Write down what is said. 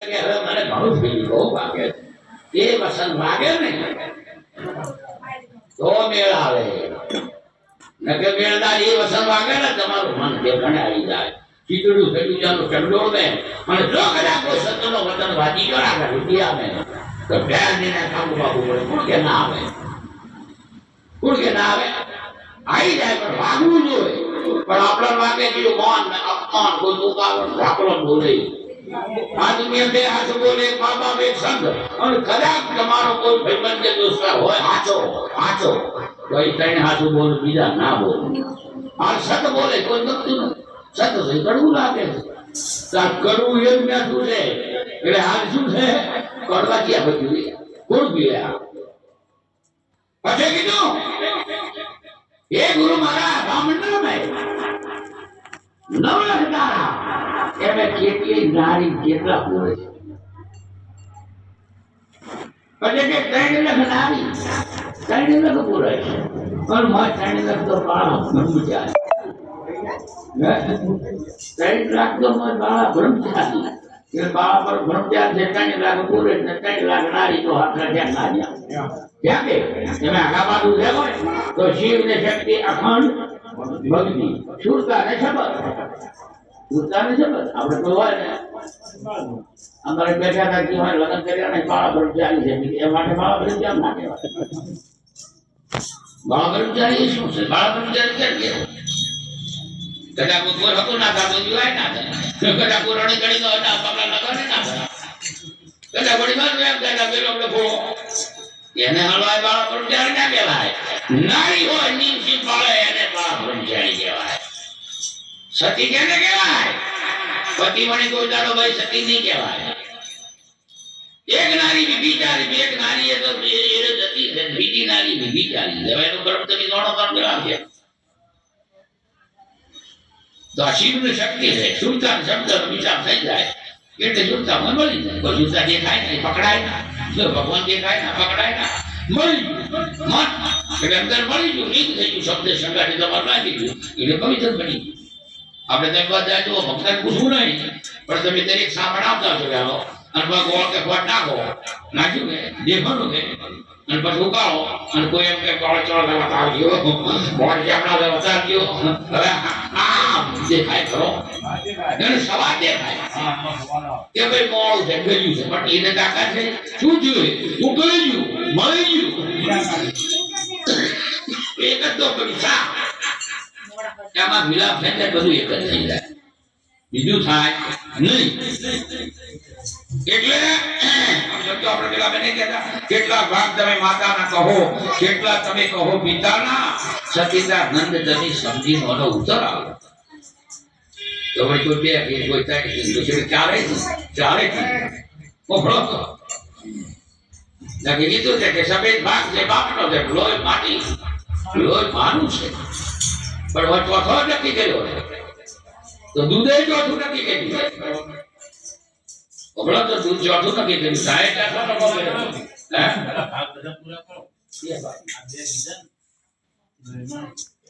કે હવે મને ઘણું થઈ ગયું બહુ વાગે છે એ વસંત વાગે ને તો મેળ આવે નકે મેળદાર એ વસંત વાગે ને તમારું મન ઠેકાણે આવી જાય ખીચડું થયું જાનું ચંડોળ ને અને જો કદાચ કોઈ સત્યનો વતન વાજી ગયો ને આગળ રૂપિયા આવે તો ધ્યાન દઈને કાબુ બાબુ પડે કોણ કે ના આવે કોણ કે ના આવે આવી જાય પણ વાગવું જોઈએ પણ આપણા વાગે જેવું મોન ને અપમાન કોઈ મુકાવટ ઢાકલો બોલે હાથ શું છે? કડવા ક્યાં બધું કોણ આ? પછી કીધું એ ગુરુ મારા બ્રાહ્મણ નવ એમે કેટલી નારી કેટલા પૂરે છે એટલે કે ત્રણ લખ નારી ત્રણ લખ પૂરે છે પણ માં ત્રણ લખ તો બાળા બ્રહ્મચારી ત્રણ લાખ તો માં બાળા બ્રહ્મચારી એટલે બાળા પર બ્રહ્મચારી છે ત્રણ લાખ પૂરે ને ત્રણ લાખ નારી તો હાથ રાખ્યા ના જ્યાં ક્યાં કે તમે આગા બાજુ લેવો ને તો શિવ ને શક્તિ અખંડ ભક્તિ શુરતા ને શબદ શુરતા ને હોય ને. હોય ને બાળા બાળા ના કહેવાય. બાળા બાળા બ્રહ્મચારી કેમ હતું ના ના થાય. કદાચ નો ના ના માં પેલો એને હલવાય બાળા બ્રહ્મચારી ના કહેવાય. નારી હોય નીમસી પાળે, એને બાળા બ્રહ્મચારી કહેવાય. સતી કેને કહેવાય પતિ મણી કોઈ દાડો ભાઈ સતી નહીં કહેવાય એક નારી વિભિચારી એક નારી એ તો એ એ જતી છે બીજી નારી વિભિચારી હવે એનું કર્મ તમે ગણો કર્મ કરાવશે તો આ શિવની શક્તિ છે શુદ્ધતા શબ્દ વિચાર થઈ જાય એટલે શુદ્ધતા માં મળી જાય કોઈ શુદ્ધતા દેખાય નહીં પકડાય ના જો ભગવાન દેખાય ના પકડાય ના મળી ગયું મન એટલે અંદર મળી ગયું લીક થઈ ગયું શબ્દ સંગાથી તમારે લાગી ગયું એટલે પવિત્ર બની ગયું આપણે તેમ વાત જાય તો ભક્તને પૂછવું નહીં. પણ તમે તેને આવતા છો ચાલો પછી ગોળ કે ખોટ નાખો, નાખ્યું કે? દેખવાનું કે? અને પછી ઉકાળો. અને કોઈ એમ કે ગોળ ચો બતાવજો ગોળ ચામડા ગયો હવે આમ દેખાય ખરો. એને સવાર દેખાય કે ભાઈ મોડું છે ગયું છે. પણ એને તાકાત છે. શું જોઈએ ઉકળી ગયું મળી ગયું. એક જ તો પૈસા એમાં વિલાપ થાય બધું એક જ થઈ જાય બીજું થાય નહીં એટલે કેટલા ભાગ તમે માતાના કહો કેટલા તમે કહો પિતાના સતીતા નંદ જની સમજી મોનો ઉત્તર આવે તો ભાઈ કોઈ બે કે કોઈ ત્રણ કે કોઈ ચારે જ ચારે જ તો લાગે કીધું છે કે સફેદ ભાગ છે બાપનો છે લોહી માટી લોહી માનું છે પણ હું ચોથો નક્કી કર્યો તો દૂધે ચોથું નક્કી કર્યું હમણાં તો દૂધ ચોથું નક્કી કર્યું સાહેબ હે?